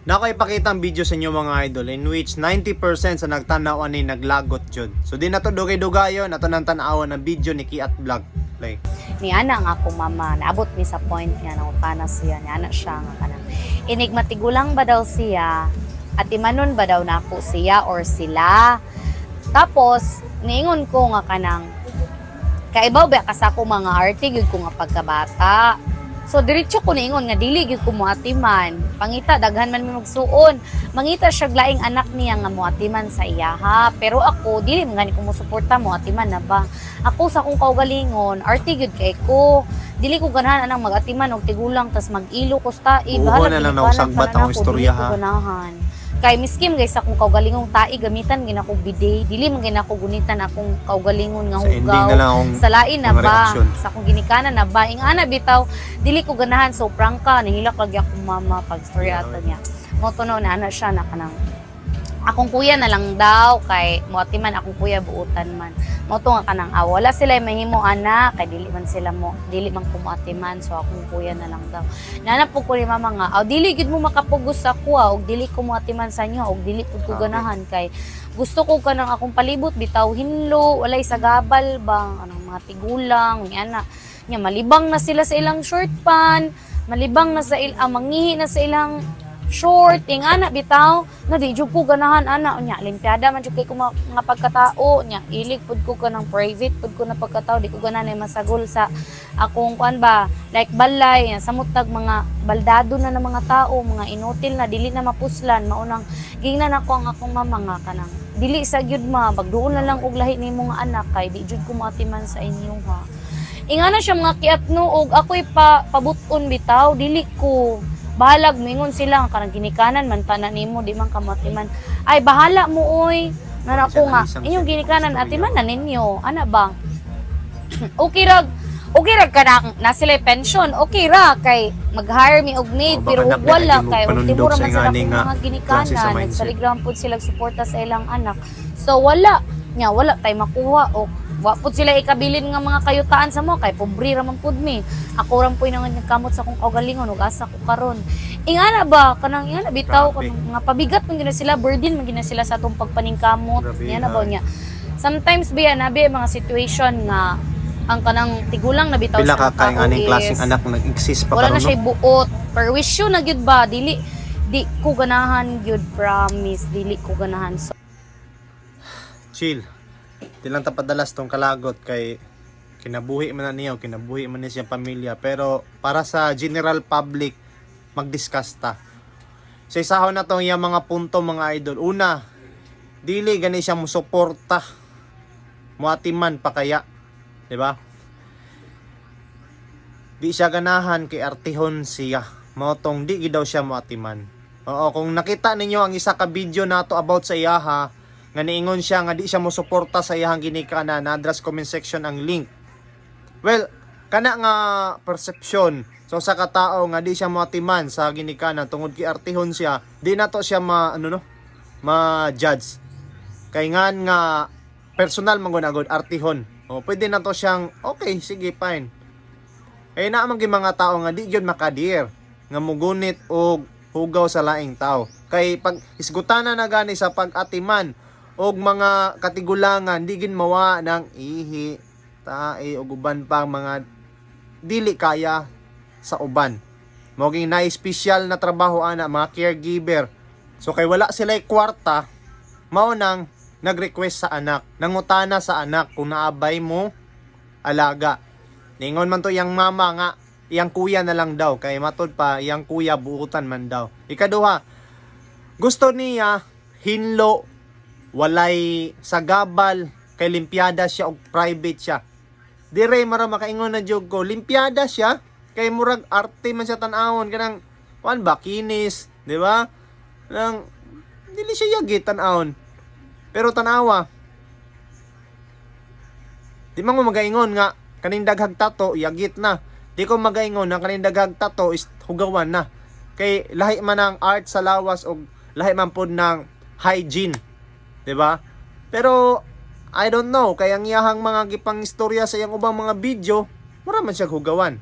Nako ipakita ang video sa inyo mga idol in which 90% sa nagtanaw ni naglagot jud. So di na to dugay-dugayon, nato nang tanawan ang video ni Kiat Vlog. Like, ni ana nga akong mama. Naabot mi sa point nga nangutana siya ni ana siya nga kanang inig matigulang ba daw siya? At imanon ba daw nako siya or sila? Tapos niingon ko nga kanang kaibaw ba kasako mga arte gyud ko nga pagkabata So diretso ko niingon nga dili gyud ko muatiman. Pangita daghan man mi magsuon. Mangita siya laing anak niya nga muatiman sa iyaha. Pero ako dili man gani ko musuporta muatiman na ba. Ako sa akong kaugalingon, arte gyud kay ko. Dili ko ganahan anang magatiman og tigulang tas mag-ilo ko sta Uho bahala na lang nausagbat ang istorya, ha? ganahan. Kay miskim guys akong kaugalingong tai gamitan gina ko bidet. Dili man gina ko gunitan akong kaugalingon nga sa hugaw. na akong sa lain na ba? sa akong ginikanan na ba? Ing ana bitaw dili ko ganahan so prangka nahilak lagi akong mama pag story ato niya. Mo tuno na ana siya na kanang akong kuya na lang daw kay moatiman akong kuya buutan man. Mo nga kanang ah, wala sila mahimo ana kay dili man sila mo dili man kumuatiman so akong kuya na lang daw. Nanap po ko ni mama nga aw dili gid mo makapugos sa kuha og dili ko muatiman sa inyo og dili pud ko ganahan kay gusto ko kanang akong palibot bitaw hinlo walay sagabal bang anong mga tigulang ni ana. Nya malibang na sila sa ilang short pan malibang na sa il ah, mangihi na sa ilang short ing ana bitaw na di jud ko ganahan ana. Nya limpiada man jud kay ko nga pagkatao. Nya ilig pud ko kanang private pud ko na pagkatao. Di ko ganahan ay masagol sa akong kuan ba like balay. Nya samutag mga baldado na ng mga tao mga inutil na dili na mapuslan. Maunang gingnan ako ang akong mama nga kanang dili sa gyud ma bagduon na lang og lahi nimo nga anak kay di jud ko matiman sa inyo ha. Ingana siya mga kiatno og ako'y pa pabuton bitaw. Dili ko bahalag mingon sila nga kanang ginikanan man tanan nimo di man kamatiman ay bahala mo oy. Nga ako nga inyong ginikanan istorya. atiman na ninyo ana ba? Okay rag okay ra kanang na sila pension. Okay ra kay mag-hire mi og maid pero ug wala kay ug sa man sila mga ginikanan. Mindset. nagsaligram pud sila suporta sa ilang anak. So wala nya wala tay makuha o wa pud sila ikabilin nga mga kayutaan sa mo kay pobre ra man pud mi. Ako ra po nang nagkamot sa akong kaugalingon ug asa ko karon. Ingana ba? Kanang ingana bitaw kanang nga pabigat man gina sila burden man gina sila sa atong pagpaningkamot. Ingana ba niya sometimes biya nabi mga situation nga ang kanang tigulang na bitaw pila ka kay tao aning is- klaseng anak na nag-exist pa wala na karon siya buot. Per wish yun na gyud ba? Dili di ko ganahan gyud promise. Dili ko ganahan. So Chill. Di lang ta padalas tong kalagot kay kinabuhi man na niya kinabuhi man niya siyang pamilya pero para sa general public mag-discuss ta. Sa isahon na tong iyang mga punto mga idol. Una, dili gani siya musuporta. Muatiman pa kaya, 'di ba? Di siya ganahan kay artihon siya. Mao tong di daw siya muatiman. Oo, kung nakita ninyo ang isa ka video nato about sa iyaha, nga niingon siya nga di siya mo suporta sa iyang ginikana na address comment section ang link. Well, kana nga perception so sa katao nga di siya moatiman sa ginikana tungod kay artihon siya, di na to siya ma ano no, ma-judge. Kay ngan nga personal man gunagod artihon. O pwede na to siyang okay, sige fine. Eh na man mga tao nga di gyud makadir nga mugunit og hugaw sa laing tao. Kay pag isgutana na gani sa pag-atiman og mga katigulangan di gin mawa ng ihi, tae ug uban pa mga dili kaya sa uban. Moging na special na trabaho ana mga caregiver. So kay wala sila kwarta, mao nang nag-request sa anak, nangutana sa anak kung naabay mo alaga. Ningon man to yang mama nga iyang kuya na lang daw kay matod pa iyang kuya buutan man daw. Ikaduha, gusto niya hinlo walay sagabal kay limpiada siya og private siya. Dire mara makaingon na jud ko, limpiada siya kay murag arte man siya tan-awon kanang kuan ba kinis, di ba? Nang dili siya yagi tan-awon. Pero tanawa, Di man ko magaingon nga kaning daghag tato yagit na. Di ko magaingon nga kaning daghag tato is hugawan na. Kay lahi man ang art sa lawas og lahi man pod ng hygiene. Ba? Pero I don't know kay ang iyahang mga gipang istorya sa iyang ubang mga video, mura man siya hugawan.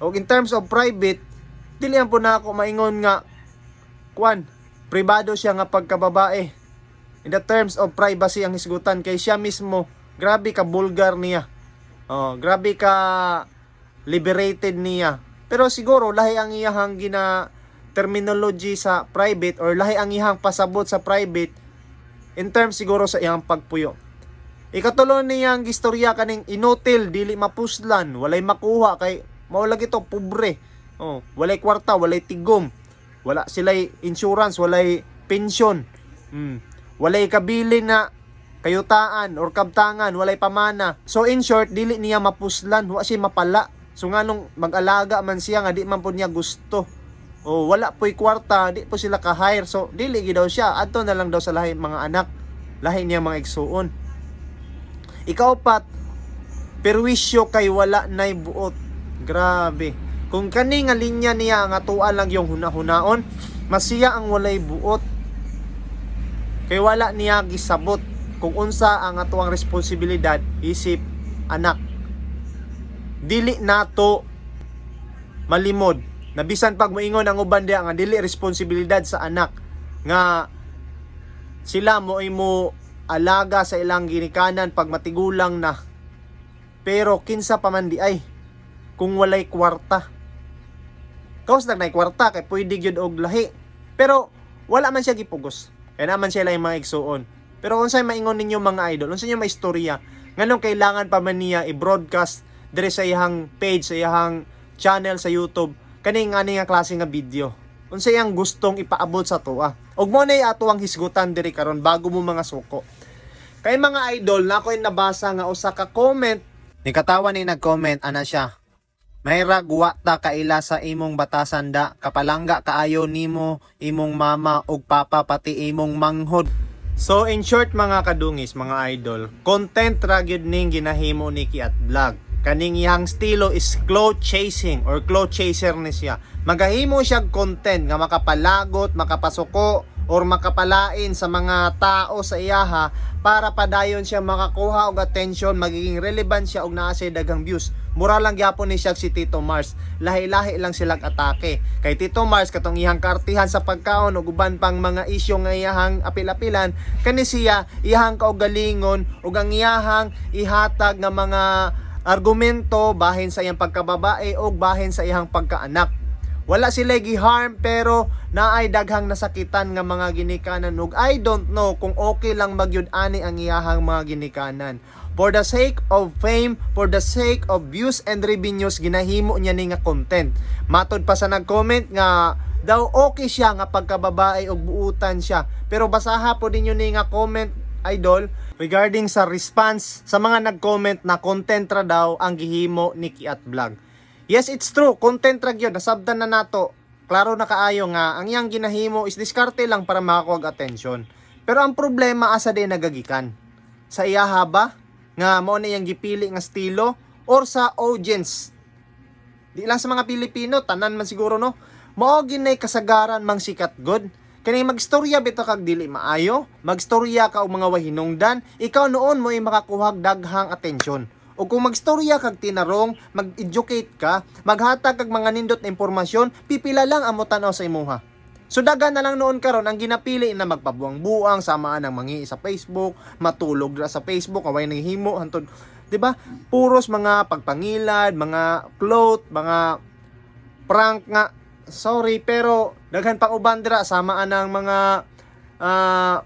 Og in terms of private, dili po na ako maingon nga kwan pribado siya nga pagkababae. In the terms of privacy ang hisgutan kay siya mismo, grabe ka vulgar niya. Oh, grabe ka liberated niya. Pero siguro lahi ang iyahang gina terminology sa private or lahi ang iyang pasabot sa private in terms siguro sa iyang pagpuyo. Ikatulo niya ang gistorya kaning inutil, dili mapuslan, walay makuha kay maulag ito pobre. Oh, walay kwarta, walay tigom. Wala sila'y insurance, walay pension. Mm. Walay kabilin na kayutaan or kabtangan, walay pamana. So in short, dili niya mapuslan, wa siya mapala. So nga nung mag-alaga man siya nga di man po niya gusto. O wala po'y kwarta, di po sila ka-hire. So dili gi daw siya, adto na lang daw sa lahi mga anak. Lahi niya mga igsuon. Ikaw pat, perwisyo kay wala nay buot. Grabe. Kung kani nga linya niya nga tuwa lang yung hunahunaon, masiya ang walay buot. Kay wala niya gisabot kung unsa ang atuang responsibilidad isip anak. Dili nato malimod. Nabisan pag moingon ang uban diha nga dili responsibilidad sa anak nga sila mo imo alaga sa ilang ginikanan pag matigulang na. Pero kinsa pa man di ay kung walay kwarta. Kaus nag nay kwarta kay pwede gyud og lahi. Pero wala man siya gipugos. Kaya naman siya lang mga igsuon. Pero unsay maingon ninyo mga idol, unsay inyo maistorya nganong kailangan pa man niya i-broadcast dire sa iyang page, sa iyang channel sa YouTube kani nga ni nga klase nga video. Unsay iyang gustong ipaabot sa tuwa. Ug mo na ato ang hisgutan diri karon bago mo mga suko. Kay mga idol, na ako'y nabasa nga usa ka comment. Ni katawan ni nag-comment ana siya. Mayra guwa ta kaila sa imong batasan da kapalangga kaayo nimo imong mama ug papa pati imong manghod. So in short mga kadungis, mga idol, content ra gyud ning ginahimo ni Ki at Vlog. Kaning iyang estilo is cloud chasing or cloud chaser ni siya. Magahimo siya og content nga makapalagot, makapasuko or makapalain sa mga tao sa iyaha para padayon siya makakuha og attention, magiging relevant siya og naa siya daghang views. Mura lang gyapon ni siya si Tito Mars. Lahi-lahi lang silang atake. Kay Tito Mars katong iyang kartihan sa pagkaon ug uban pang mga isyu nga iyahang apil-apilan kani siya iyahang kaugalingon ug ang iyahang ihatag nga mga argumento bahin sa iyang pagkababae o bahin sa iyang pagkaanak. Wala sila gi-harm pero naay daghang nasakitan nga mga ginikanan ug I don't know kung okay lang magyud ani ang iyahang mga ginikanan. For the sake of fame, for the sake of views and revenues, ginahimo niya ni nga content. Matod pa sa nag-comment nga daw okay siya nga pagkababae og buutan siya. Pero basaha po din yun ni nga comment idol regarding sa response sa mga nag-comment na content ra daw ang gihimo ni Kiat Vlog. Yes, it's true. Content ra gyud nasabdan na nato. Klaro na kaayo nga ang iyang ginahimo is diskarte lang para makakuha og attention. Pero ang problema asa din nagagikan. Sa iya haba nga mao na iyang gipili nga estilo or sa audience. Di lang sa mga Pilipino, tanan man siguro no. Mao ginay kasagaran mang sikat god. Kani magstorya bito kag dili maayo, magstorya ka og mga wahinungdan, ikaw noon mo ay makakuha og daghang atensyon. O kung magstorya kag tinarong, mag-educate ka, maghatag kag mga nindot na impormasyon, pipila lang ang motanaw sa imuha. So daga na lang noon karon ang ginapili na magpabuang-buang samaan ng mangi sa Facebook, matulog ra sa Facebook, away nang himo hantod, 'di ba? Puros mga pagpangilad, mga float, mga prank nga. Sorry pero daghan pang uban dira samaan ng mga ah,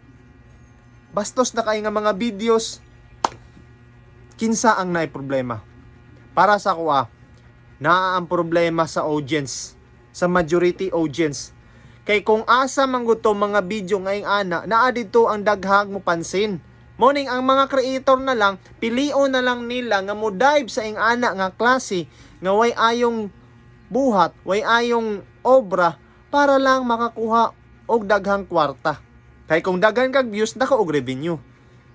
bastos na kay nga mga videos kinsa ang naay problema. Para sa kuha, naa ang problema sa audience, sa majority audience. Kay kung asa man gud to mga video ngayong ana, naa dito ang daghang mo pansin. Morning ang mga creator na lang, pilio na lang nila nga mo dive sa ing ana nga klase nga way ayong buhat, way ayong obra para lang makakuha og daghang kwarta. Kay kung daghan kag views, dako og revenue.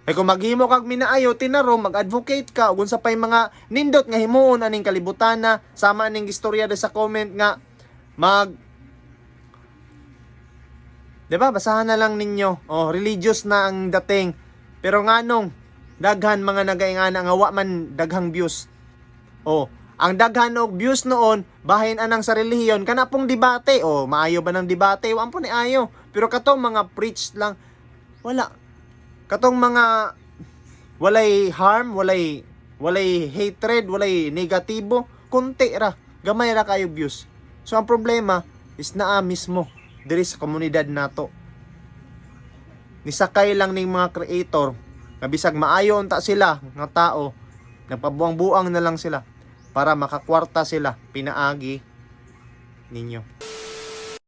Kay kung maghimo kag minaayo, tinaro, mag-advocate ka, ug sa pay mga nindot nga himuon aning kalibutan na, sama aning istorya sa comment nga, mag 'Di ba? Basahan na lang ninyo. Oh, religious na ang dating. Pero nganong daghan mga nagaingana nga wa man daghang views. Oh, ang daghan og views noon bahin anang sa relihiyon kana pong debate. Oh, maayo ba ng debate? Wa po ni ayo. Pero katong mga preach lang, wala. Katong mga walay harm, walay walay hatred, walay negatibo, kunti ra, gamay ra kayo views. So ang problema is naa mismo diri sa komunidad nato. Nisakay lang ning mga creator nga maayo unta sila nga tao, nagpabuang-buang na lang sila para makakwarta sila pinaagi ninyo.